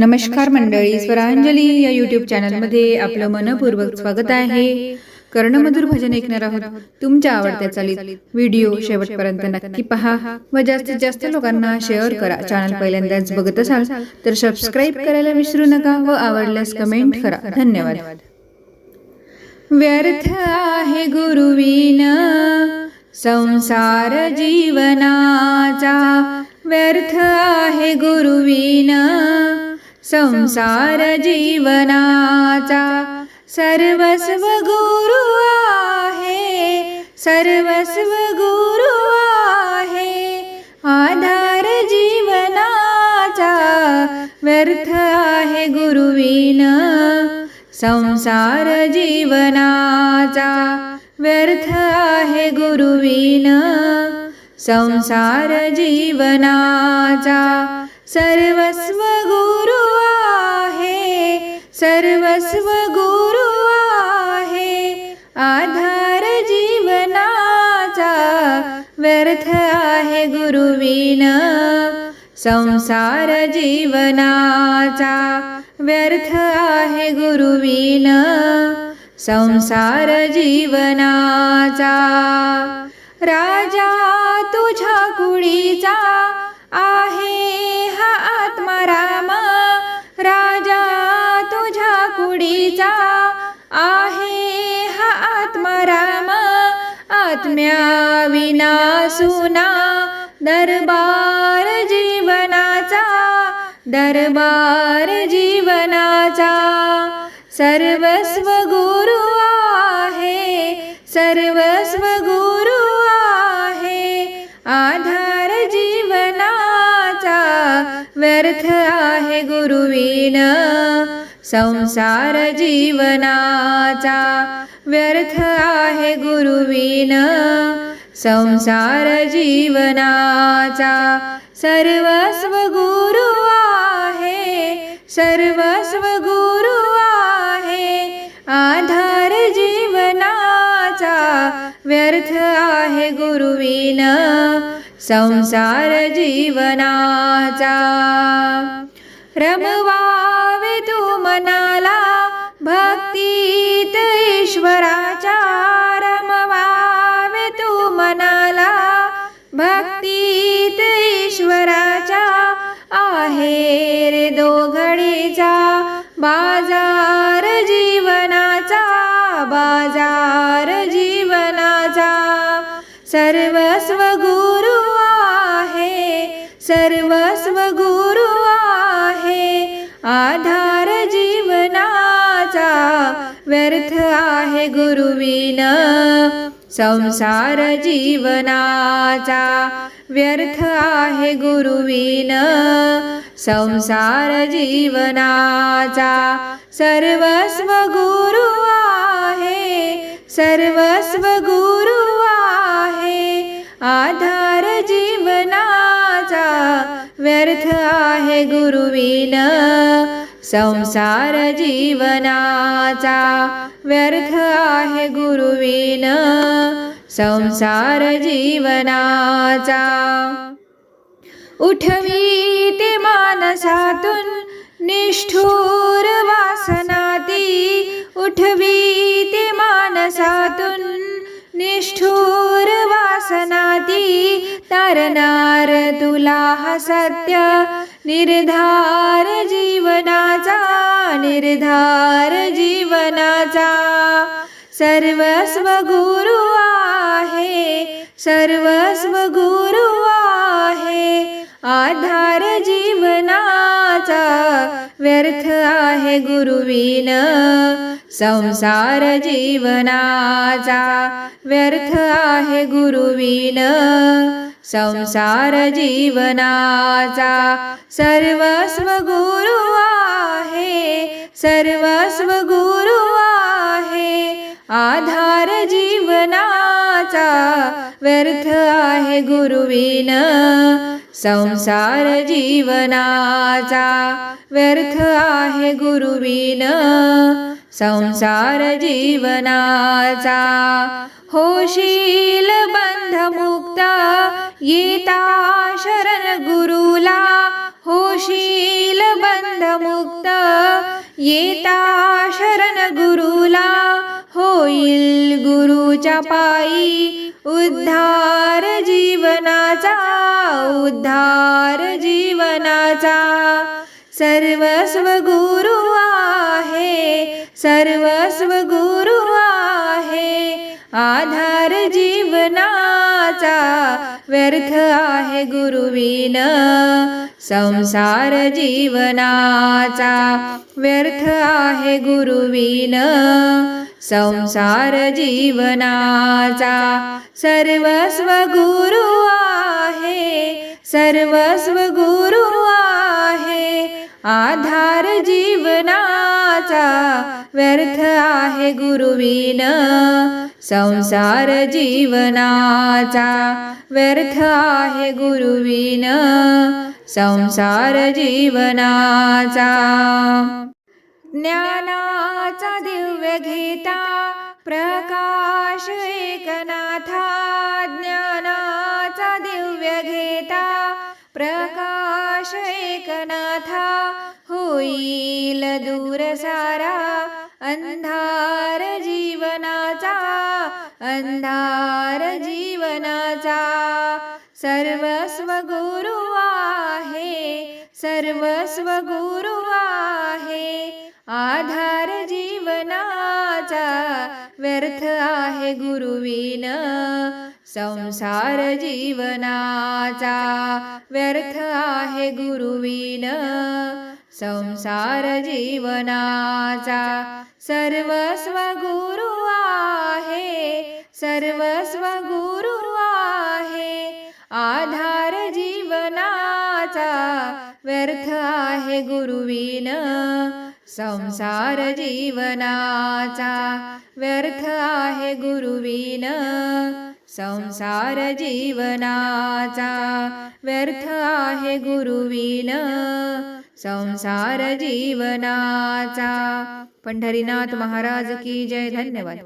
नमस्कार मंडळी स्वरांजली या युट्यूब चॅनलमध्ये आपलं मनपूर्वक स्वागत आहे. कर्णमधुर भजन ऐकणार आहोत. तुमच्या आवडत्या चालीत व्हिडिओ शेवटपर्यंत नक्की पहा. व जास्तीत जास्त लोकांना शेअर करा. चॅनल पहिल्यांदाच बघत असाल तर सबस्क्राईब करायला विसरू नका व आवडल्यास कमेंट करा. धन्यवाद. व्यर्थ आहे गुरुविन संसार जीवनाचा. व्यर्थ आहे गुरुविन. संसार जीवनाचा सर्वस्व गुरु आहे सर्वस्व गुरु आहे. आधार जीवनाचा व्यर्थ आहे गुरुवीन. संसार जीवनाचा व्यर्थ आहे गुरुवीन. संसार जीवनाचा सर्वस्व गुरु आहे सर्वस्व गुरु आहे. आधार जीवनाचा व्यर्थ आहे गुरुवीन. संसार जीवनाचा व्यर्थ आहे गुरुवीन. संसार जीवनाचा राजा तुझ्या कुडीचा आहे. हा आत्मरा तिचा आहे हा आत्माराम आत्म्या विना सुना दरबार जीवनाचा दरबार जीवनाचा. सर्वस्व गुरु आहे सर्वस्व गुरु आहे. आधार जीवनाचा व्यर्थ आहे गुरुवीना. संसार जीवनाचा व्यर्थ आहे गुरुवीन. संसार जीवनाचा सर्वस्व गुरु आहे सर्वस्व गुरु आहे. आधार जीवनाचा व्यर्थ आहे गुरुवीन. संसार जीवनाचा रमवा ईश्वराच्या रमवावे तू मनाला. भक्तीत ईश्वराच्या आहे रे दोघडीचा बाजार व्यर्थ आहे गुरुविन. संसार जीवनाचा व्यर्थ आहे गुरुविन. संसार जीवनाचा सर्वस्व गुरु आहे सर्वस्व गुरु आहे. आधार जीवनाचा व्यर्थ आहे गुरुविन. संसार जीवनाचा व्यर्थ आहे गुरुवीन. संसार जीवनाचा उठवी ते मानसातून निष्ठूर वासनाती. उठवी ते मानसातून निष्ठुर वासनाती. तारणार तुला हा सत्य निर्धार जीवनाचा निर्धार जीवनाचा. सर्वस्व गुरु आहे सर्वस्व गुरु आहे. आधार व्यर्थ आहे गुरुवीन. संसार जीवनाचा व्यर्थ आहे गुरुवीन. संसार जीवनाचा सर्वस्व गुरु आहे सर्वस्व गुरु आहे. आधार जीवनाचा व्यर्थ आहे गुरुवीन. संसार जीवनाचा व्यर्थ आहे गुरुवीन. संसार जीवनाचा होशील बंधमुक्त येता शरण गुरुला. होशील बंधमुक्त येता शरण गुरुला. होईल गुरुच्या पायी उद्धार जी जीवनाचा उद्धार जीवनाचा. सर्वस्व गुरु आहे सर्वस्व गुरु आहे. आधार जीवनाचा व्यर्थ आहे गुरुविन. संसार जीवनाचा व्यर्थ आहे गुरुवीन. संसार जीवनाचा सर्वस्व गुरु आहे सर्वस्व गुरु आहे. आधार जीवनाचा व्यर्थ आहे गुरुवीन. संसार जीवनाचा व्यर्थ आहे गुरुविन. संसार जीवनाचा ज्ञानाचा दिव्य घेता प्रकाश एकनाथा ज्ञानाचा दिव्य घेता प्रकाश एकनाथा होईल दूर सारा अंधार जीवनाचा अंधार जीवनाचा. सर्वस्व गुरु आहे सर्वस्व गुरु आहे. आधार जीवनाचा व्यर्थ आहे गुरुविन. संसार जीवनाचा व्यर्थ आहे गुरुविन. संसार जीवनाचा सर्वस्व गुरु आहे. सर्वस्व गुरु आहे. आधार जीवनाचा व्यर्थ आहे गुरुवीन. संसार जीवनाचा व्यर्थ आहे गुरुवीन. संसार जीवनाचा व्यर्थ आहे गुरुवीन. संसार जीवनाचा. पंढरीनाथ महाराज की जय. धन्यवाद.